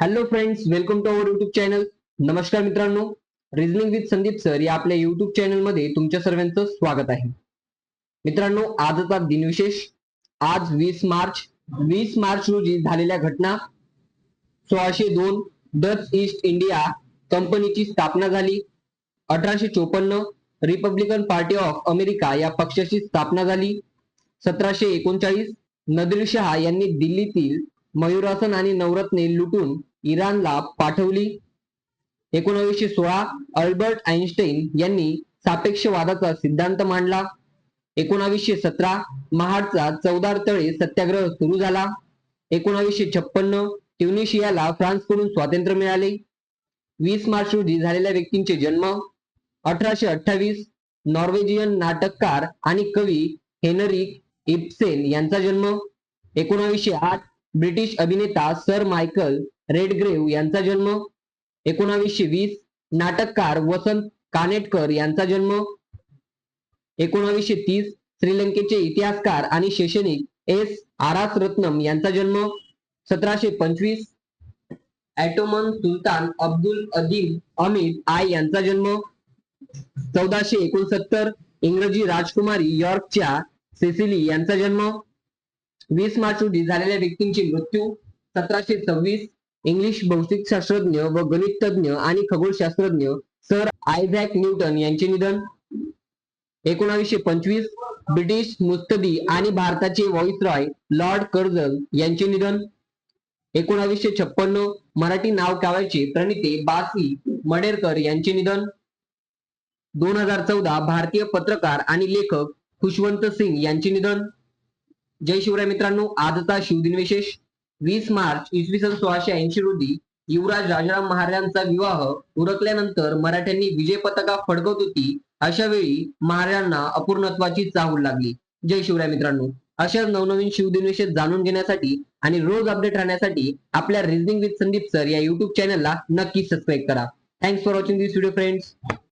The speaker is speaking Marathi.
Hello friends welcome to our YouTube channel नमस्कार मित्रांनो रिझनिंग विथ संदीप सर या आपल्या युट्यूब चॅनलमध्ये तुमच्या सर्वांचं स्वागत आहे. मित्रांनो आजचा दिनविशेष आज वीस मार्च वीस मार्च रोजी झालेल्या घटना सोळाशे दोन डच ईस्ट इंडिया कंपनीची स्थापना झाली. अठराशे चोपन्न रिपब्लिकन पार्टी ऑफ अमेरिका या पक्षाची स्थापना झाली. सतराशे एकोणचाळीस नदीरशहा यांनी दिल्लीतील मयुरासन आणि नवरत्ने लुटून इराणला पाठवली. एकोणावीसशे सोळा अल्बर्ट आईन्स्टाईन यांनी सापेक्षवादाचा सिद्धांत मांडला. एकोणावीसशे सतरा महाडचा चौदार तळे सत्याग्रह सुरू झाला. एकोणावीसशे छप्पन्न ट्युनिशियाला फ्रान्सकडून स्वातंत्र्य मिळाले. वीस मार्च रोजी झालेल्या व्यक्तींचे जन्म. अठराशे अठ्ठावीस नॉर्वेजियन नाटककार आणि कवी हेनरिक इप्सेन यांचा जन्म. एकोणावीसशे आठ ब्रिटिश अभिनेता सर मायकल रेडग्रेव्ह यांचा जन्म एकोणावीसशे वीस नाटककार वसंत कानेटकर यांचा जन्म एकोणावीसशे तीस श्रीलंकेचे इतिहासकार आणि शैक्षणिक एस आरास रत्नम यांचा जन्म सतराशे पंचवीस ॲटोमन सुलतान अब्दुल अदीम अमित आय यांचा जन्म चौदाशे एकोणसत्तर इंग्रजी राजकुमारी यॉर्कच्या सेसिली यांचा जन्म वीस मार्च रोजी झालेल्या व्यक्तींचे मृत्यू सतराशे सव्वीस इंग्लिश भौतिक शास्त्रज्ञ व गणितज्ञ आणि खगोलशास्त्रज्ञ सर आयझॅक न्यूटन यांचे निधन. एकोणावीसशे पंचवीस ब्रिटिश मुस्तदी आणि भारताचे व्हॉइसरॉय लॉर्ड कर्जन यांचे निधन. एकोणावीसशे छप्पन्न मराठी नाव काव्याचे प्रणिते बासी मडेरकर यांचे निधन. दोन हजार चौदा भारतीय पत्रकार आणि लेखक खुशवंत सिंग यांचे निधन. जय शिवराय मित्रांनो आजचा शिवदिन विशेष वीस मार्च इसवी सन सोळाशे ऐंशी रोजी युवराज राजाराम महाराजांचा विवाह उरकल्यानंतर मराठ्यांनी विजय पताका फडकवत होती. अशा वेळी महाराजांना अपूर्णत्वाची चाहूल लागली. जय शिवराय मित्रांनो अशा नवनवीन शिवदिन विशेष जाणून घेण्यासाठी आणि रोज अपडेट राहण्यासाठी आपल्या रिझनिंग विथ संदीप सर या युट्यूब चॅनलला नक्की सबस्क्राईब करा. Thanks for watching this video friends